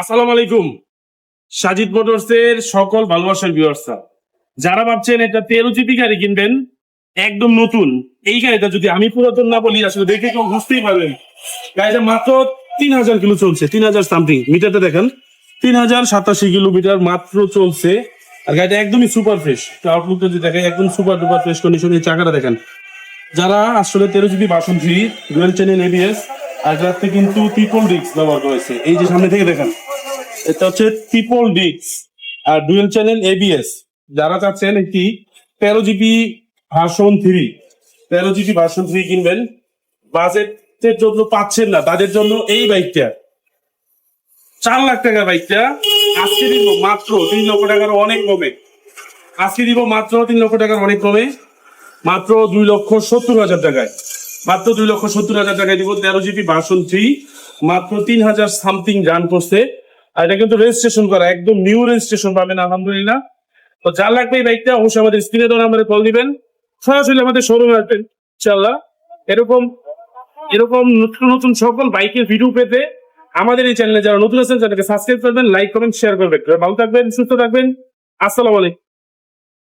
আসসালামু আলাইকুম। সাজিদ মোটরসের সকল ভালোবাসার ভিউয়ার্সরা যারা ভাবছেন এটা তেরো জিবি গাড়ি কিনবেন, একদম নতুন। এই গাড়িটা যদি আমি পুরাতন না বলি, আসলে দেখে কেউ বুঝতেই পারবেন। গাড়িটা মাত্র তিন হাজার কিলো চলছে, তিন হাজার সামথিং মিটারটা দেখেন, তিন হাজার সাতাশি কিলোমিটার মাত্র চলছে। আর গাড়িটা একদমই সুপার ফ্রেশ আউটলুকটা যদি দেখেন, একদম সুপার ডুপার ফ্রেশ কন্ডিশন এই চাকাটা দেখেন। যারা আসলে তেরো GB version three dual channel ABS আর যাতে কিন্তু ট্রিপল ডিস্ক ব্যবহার করেছে এই যে সামনে থেকে দেখেন এটা হচ্ছে ট্রিপল ডিস্ক আর ডুয়েল চ্যানেল এবিএস যারা চাচ্ছেন একটি তেরো জিবি ভার্সন থ্রি তেরো জিবি ভার্সন থ্রি কিনবেন। বাজেটের জন্য পাচ্ছেন না, তাদের জন্য এই বাইকটা। চার লাখ টাকার বাইকটা। আজকে দিব মাত্র তিন লক্ষ টাকার অনেক কমে। আজকে দিব মাত্র তিন লক্ষ টাকার অনেক কমে। মাত্র দুই লক্ষ সত্তর হাজার টাকায়। মাত্র দুই লক্ষ সত্তর হাজার টাকায় দিব তেরো জিবি ভার্সন থ্রি মাত্র তিন হাজার সামথিং রান করছে। এটা কিন্তু রেজিস্ট্রেশন করা, একদম নিউ রেজিস্ট্রেশন পাবেন, আলহামদুলিল্লাহ। তো যা লাগবে এই বাইকটা অবশ্যই আমাদের স্ক্রিনে ধরে আমাদের কল দিবেন। সরাসরি আমাদের শোরুমে আসবেন ইনশাল্লাহ এরকম এরকম নতুন নতুন সকল বাইকের ভিডিও পেতে আমাদের এই চ্যানেলে যারা নতুন আছেন চ্যানেলকে সাবস্ক্রাইব করবেন লাইক কমেন্ট শেয়ার করবেন। ভালো থাকবেন, সুস্থ থাকবেন। আসসালামু আলাইকুম।